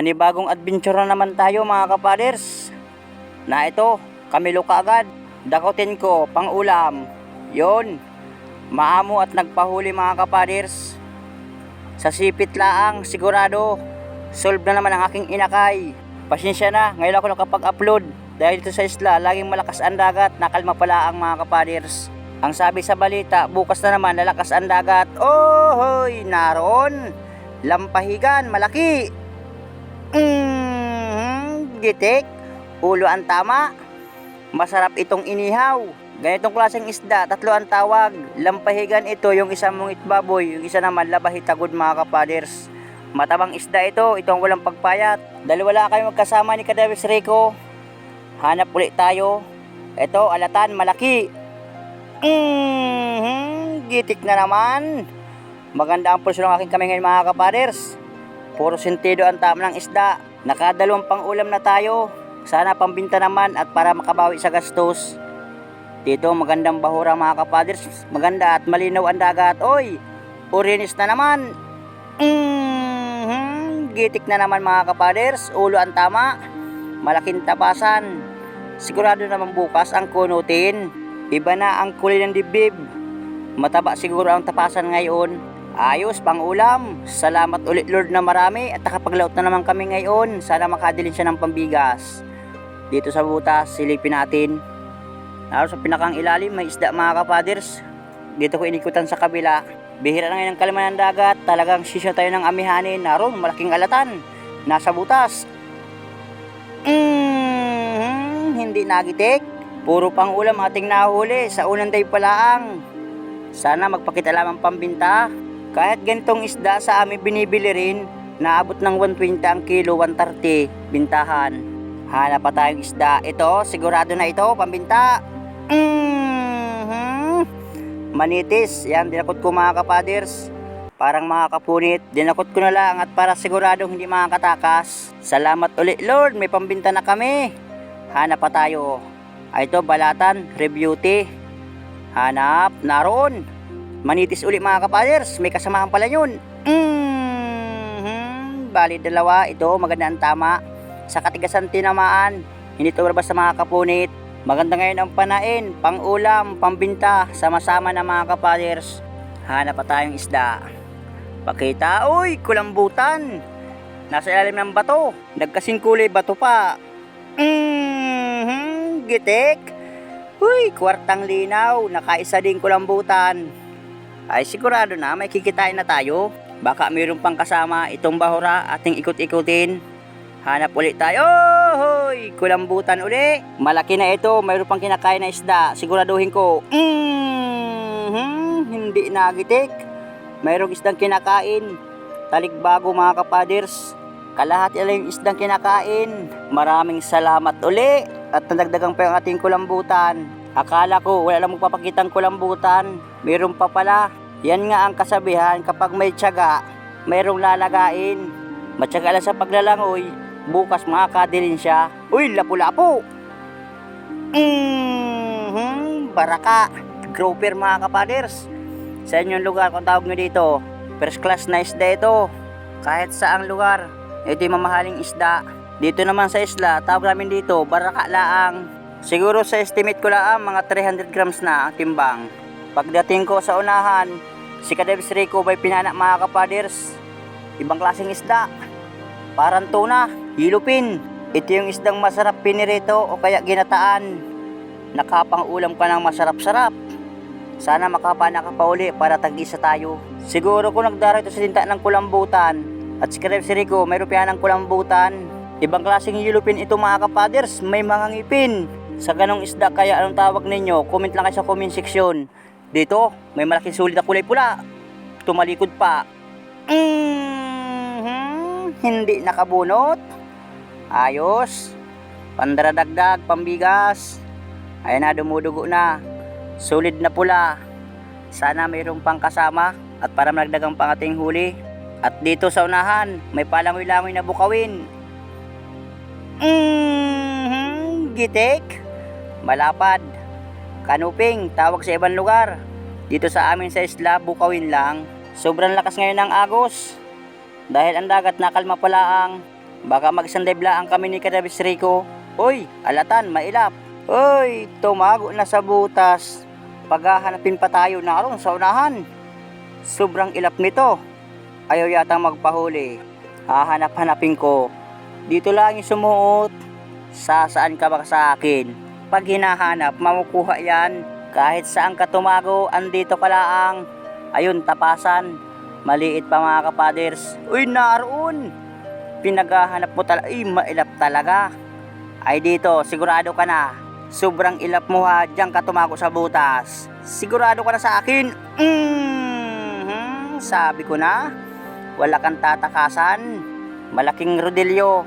Panibagong adventure na naman tayo mga kapaders. Na ito, kamilo ka agad. Dakotin ko, pang ulam. Yon, maamo at nagpahuli mga kapaders. Sa sipit laang, sigurado, solve na naman ang aking inakay. Pasensya na, ngayon ako nakapag-upload. Dahil dito sa isla, laging malakas ang dagat, nakalma pala ang mga kapaders. Ang sabi sa balita, bukas na naman lalakas ang dagat. Oh, hoy, naroon. Lampahigan, malaki. Mm, gitik, ulo ang tama. Masarap itong inihaw. Ganitong klaseng isda, tatlo ang tawag. Lampahigan ito, yung isang mungit baboy, yung isa naman labahitagod mga kapaders. Matabang isda ito, itong walang pagpayat. Dahil wala kayong magkasama ni Kadawis Rico, hanap ulit tayo. Ito, alatan, malaki. Mm, gitik na naman. Maganda ang pulso ng aking kami ngayon mga kapaders. Puro sentido ang tama ng isda. Nakadalawang pang ulam na tayo. Sana pambinta naman at para makabawi sa gastos. Dito magandang bahura mga kapaders. Maganda at malinaw ang dagat. Oy, urinis na naman. Mm, gitik na naman mga kapaders. Ulo ang tama. Malaking tapasan. Sigurado naman bukas ang kunutin. Iba na ang kulay ng dibdib. Mataba siguro ang tapasan ngayon. Ayos, pang ulam. Salamat ulit Lord na marami at nakapaglaot na naman kami ngayon. Sana makadilin siya ng pambigas. Dito sa butas, silipin natin. Lalo sa pinakang ilalim, may isda mga kapaders. Dito ko inikutan sa kabila. Bihira na ngayon ang kalaman ng dagat. Talagang sisya tayo ng amihanin. Naroon, malaking alatan. Nasa butas. Mm, hindi nagitik. Puro pang ulam ating nahuli sa unang day palaang. Sana magpakita lamang pambinta. Kahit ganitong isda sa amin binibili rin, naabot ng 120 ang kilo, 130 bintahan. Hanap pa tayong isda. Ito, sigurado na ito, pambinta. Mhm. Manitis, yan, dinakot ko mga kapaders. Parang mga kapunit, dinakot ko na lang at para siguradong hindi makakatakas. Salamat ulit Lord, may pambinta na kami. Hanap pa tayo. Ay ito, balatan, reviewty. Hanap, naroon. Manitis uli mga kapaders, may kasamahan pala yun. Mhm. Bali dalawa, ito maganda ang tama. Sa katigasan tinamaan, hindi tumabas sa mga kapunit. Maganda ngayon ang panain, pang ulam, pambinta, sama-sama na mga kapaders. Hanap pa tayong isda. Pakita, uy, kulambutan. Nasa ilalim ng bato, nagkasing kulay bato pa. Mhm, gitik. Uy, kwartang linaw, nakaisa din kulambutan. Ay sigurado na may kikitain na tayo. Baka mayroon pang kasama itong bahura ating ikot-ikutin. Hanap ulit tayo. Hoy, kulambutan uli. Malaki na ito, mayroon pang kinakain na isda. Siguraduhin ko. Mhm, hindi nagitik. Mayroong isdang kinakain. Talikbago mga kapaders. Kalahati lang yung isdang kinakain. Maraming salamat uli. At nadagdagan pa yung ating kulambutan. Akala ko wala lang magpapakitang kulambutan. Meron pa pala. Yan nga ang kasabihan kapag may tiyaga, mayroong lalagain. Matyaga lang sa paglalangoy, bukas makakadilin siya. Uy, lapu-lapu! Mhm, baraka. Grouper mga kapaders. Sa inyong lugar kung tawag nyo dito, first class na isda ito. Kahit saang lugar, ito yung mamahaling isda. Dito naman sa isla, tawag namin dito, baraka laang. Siguro sa estimate ko lang, mga 300 grams na ang timbang. Pagdating ko sa unahan, si Kadebs Rico may pinanak mga kapaders. Ibang klaseng isda. Parang tuna, yilupin. Ito yung isdang masarap pinirito o kaya ginataan. Nakapang ulam ka ng masarap-sarap. Sana makapana ka pa uli para tag-isa tayo. Siguro kung nagdara ito sa tinta ng kulambutan at si Kadebs Rico may rupiah ng kulambutan. Ibang klaseng yilupin ito mga kapaders, may mga ngipin. Sa ganong isda kaya anong tawag ninyo? Comment lang kayo sa comment section. Dito, may malaking sulit na kulay pula. Tumalikod pa. Mhm, hindi nakabunot. Ayos. Pandaradagdag, pambigas. Ayan na, dumudugo na. Solid na pula. Sana mayroong pang kasama at para magdagang pang ating huli. At dito sa unahan, may palangoy-langoy na bukawin. Mhm, gitik. Malapad. Kanuping, tawag sa ibang lugar. Dito sa amin sa isla, bukawin lang. Sobrang lakas ngayon ng agos. Dahil ang dagat nakalma pala ang Baka magsandiblaan kami ni Kadabis Rico. Uy, alatan, mailap. Uy, tumago na sa butas. Paghahanapin pa tayo naroon sa unahan. Sobrang ilap nito. Ayaw yata magpahuli. Hahanap-hanapin ko. Dito lang yung sumuot. Sasaan ka ba sa akin? Pag hinahanap, mamukuha yan. Kahit saan ka tumago, andito ka laang. Ayun, tapasan. Maliit pa mga kapaders. Uy, naroon! Pinaghahanap mo talaga. Ay, mailap talaga. Ay dito, sigurado ka na. Sobrang ilap mo ha, diyan ka tumago sa butas. Sigurado ka na sa akin. Mhm, sabi ko na. Wala kang tatakasan. Malaking rodelyo.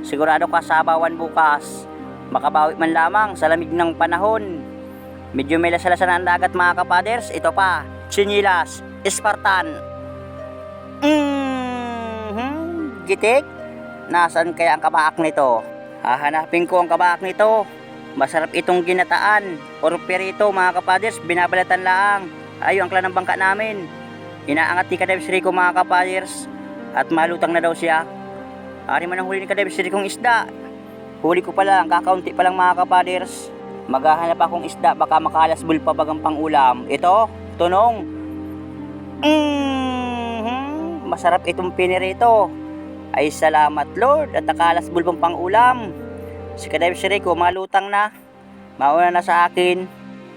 Sigurado ka sa bukas. Makabawi man lamang sa lamig ng panahon. Medyo may lasalasan ang dagat mga kapaders. Ito pa, chinilas, Spartan. Mhm, gitik. Nasaan kaya ang kabaak nito? Hahanapin ko ang kabaak nito. Masarap itong ginataan or perito mga kapaders, binabalatan lang. Ayo ang klan ng bangka namin. Inaangat ni Kadebs Rico mga kapaders at malutang na daw siya. Ari man ang huli ni Kadebs Rico isda. Huli ko pa lang, kakaunti pa lang mga kapaders. Maghahanap akong isda, baka makalasbul pa bagang pangulam. Ito, tunong. Mhm, masarap itong pinirito. Ay salamat Lord at nakalasbul pang pangulam. Si Kadebs Rico malutang na. Mauna na sa akin.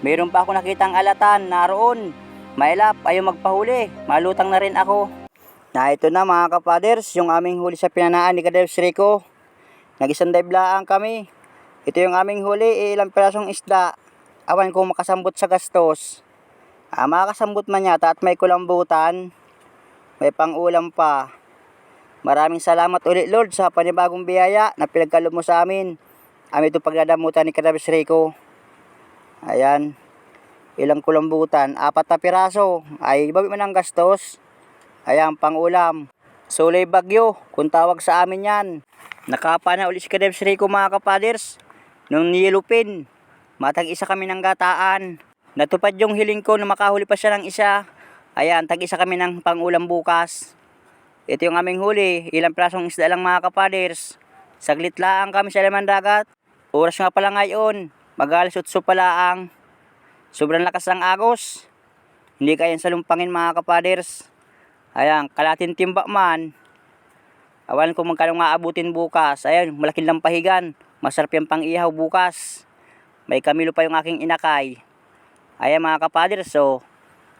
Mayroon pa ako nakitang alatan naroon. Mailap, ayaw magpahuli. Malutang na rin ako. Na ito na mga kapaders, yung aming huli sa pinanaan ni Kadebs Rico. Nag-isang dive lang kami. Ito yung aming huli, eh, ilang pirasong isda. Awan kung makasambot sa gastos. Ah, makakasambot man yata at may kulambutan. May pangulam pa. Maraming salamat ulit Lord sa panibagong biyaya na pinagkalob mo sa amin. Amin itong pagdadamutan ni Kadabis Rico. Ayan. Ilang kulambutan. Apat na piraso. Ay, bawi man ang gastos. Ayan, pangulam. Sulay bagyo. Kung tawag sa amin yan. Nakapa na ulit si Kadabis Rico mga kapaders. Nung nilupin. Matag isa kami ng gataan. Natupad yung hiling ko na makahuli pa siya ng isa. Ayan, tag isa kami ng pangulam bukas. Ito yung aming huli. Ilang pirasong isda lang mga kapaders. Saglit lang kami sa laman dagat. Oras nga pala ngayon. Magalas utso pala ang. Sobrang lakas ng agos. Hindi kayang salumpangin mga kapaders. Ayan, kalatin timba man. Awan ko magkano nga abutin bukas. Ayan, malaking lampahigan. Masarap yung pang-ihaw bukas. May kamilo pa yung aking inakay. Ayan mga kapaders, so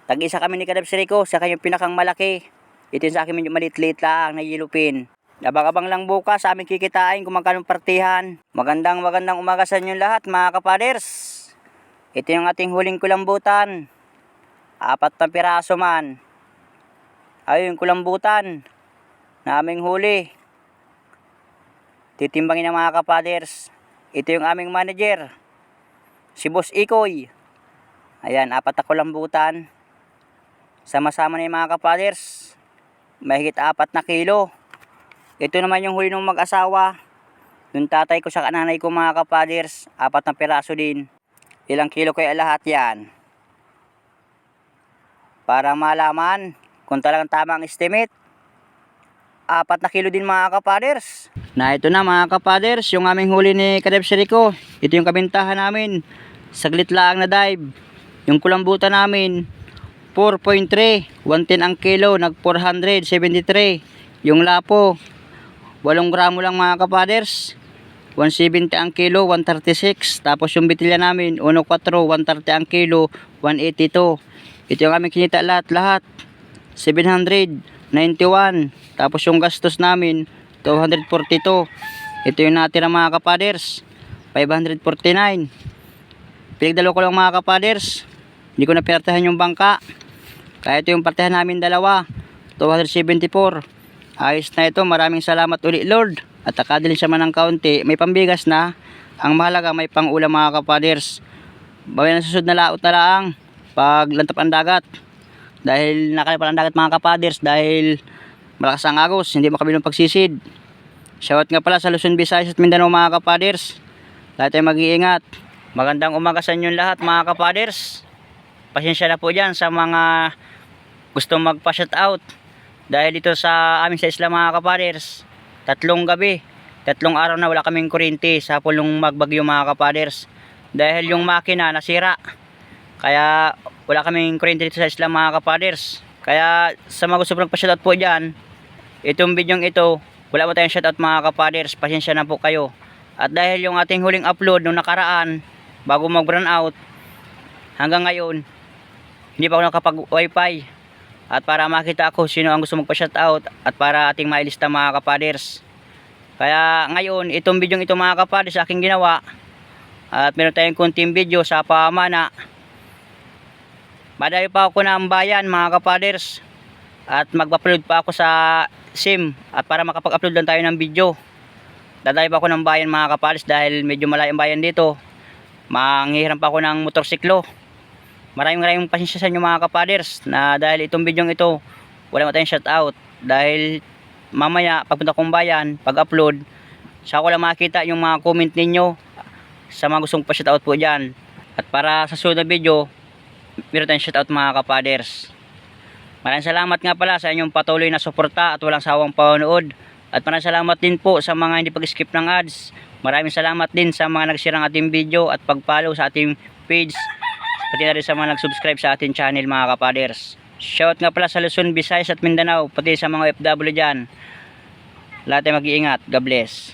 tag-isa kami ni Kadabs Rico sa kanyang pinakang malaki. Ito yung sa akin medyo maliit-liit lang na yilupin. Abang-abang lang bukas sa aming kikitain kung magkano partihan. Magandang magandang umaga sa inyo lahat mga kapaders. Ito yung ating huling kulambutan. Apat na piraso man. Ayun kulambutan na huli. Titimbangin ng mga kapaders. Ito yung aming manager. Si Boss Ikoy. Ayan, apat na kulambutan. Sama-sama na yung mga kapaders mahigit apat na kilo. Ito naman yung huli ng mag-asawa. Yung tatay ko sa kananay ko mga kapaders, apat na piraso din. Ilang kilo kaya lahat yan. Para malaman kung talagang tama ang estimate. Apat na kilo din mga kapaders. Na ito na mga kapaders, yung aming huli ni Kadebs Rico. Ito yung kabintahan namin. Saglit lang na dive. Yung kulambutan namin, 4.3, 110 ang kilo, nag 473. Yung lapo, 8 gramo lang mga kapaders. 170 ang kilo, 136. Tapos yung bitilya namin, 1.4, 130 ang kilo, 182. Ito yung aming kinita lahat, lahat. 791. Tapos yung gastos namin, 242. Ito yung natira mga kapaders, 549. Pinagdalo ko lang mga kapaders. Hindi ko na pinartahan yung bangka. Kaya ito yung partihan namin dalawa. 274. Ayos na ito. Maraming salamat ulit Lord. At akadilin siya man ng kaunti. May pambigas na. Ang mahalaga may pangulam mga kapaders. Bawin ang susunod na laot na lang. Pag lantap ang dagat. Dahil nakalipal ang dagat mga kapaders. Dahil malakas ang agos. Hindi makabilong pagsisid. Shoutout nga pala sa Luzon, Visayas at Mindanao mga kapaders. Lahat tayo mag-iingat. Magandang umaga sa inyo lahat mga kapaders. Pasensya na po dyan sa mga gusto magpa-shout out. Dahil dito sa amin sa isla mga kapaders, tatlong gabi, tatlong araw na wala kaming kuryente sa pulong magbagyo mga kapaders. Dahil yung makina nasira. Kaya wala kaming kuryente dito sa isla mga kapaders. Kaya sa mga gusto magpa-shoutout po dyan, itong bidyong ito, wala mo tayong shoutout mga kapaders, pasensya na po kayo. At dahil yung ating huling upload nung nakaraan, bago mag-run out, hanggang ngayon, hindi pa ako nakapag wifi. At para makita ako sino ang gusto magpa-shoutout at para ating mailista mga kapaders. Kaya ngayon, itong bidyong ito mga kapaders aking ginawa. At meron tayong kunting video sa pamana. Madayo pa ako ng bayan mga kapaders. At mag-upload pa ako sa SIM at para makapag-upload lang tayo ng video. Dadayo pa ako ng bayan mga kapaders dahil medyo malayo ang bayan dito. Manghihiram pa ako ng motorsiklo. Maraming maraming pasensya sa inyo mga kapaders na dahil itong bidyong ito wala mo tayong shoutout dahil mamaya pagpunta kong bayan pag-upload sa ko lang makita yung mga comment ninyo sa mga gustong pa-shoutout po dyan at para sa sunod na video meron tayong shoutout mga kapaders maraming salamat nga pala sa inyong patuloy na suporta at walang sawang panonood at maraming salamat din po sa mga hindi pag-skip ng ads maraming salamat din sa mga nagsirang ating video at pag-follow sa ating page pati na rin sa mga nag-subscribe sa ating channel mga kapaders. Shout nga pala sa Luzon, Visayas at Mindanao, pati sa mga FW dyan. Lahat ay mag-iingat. God bless.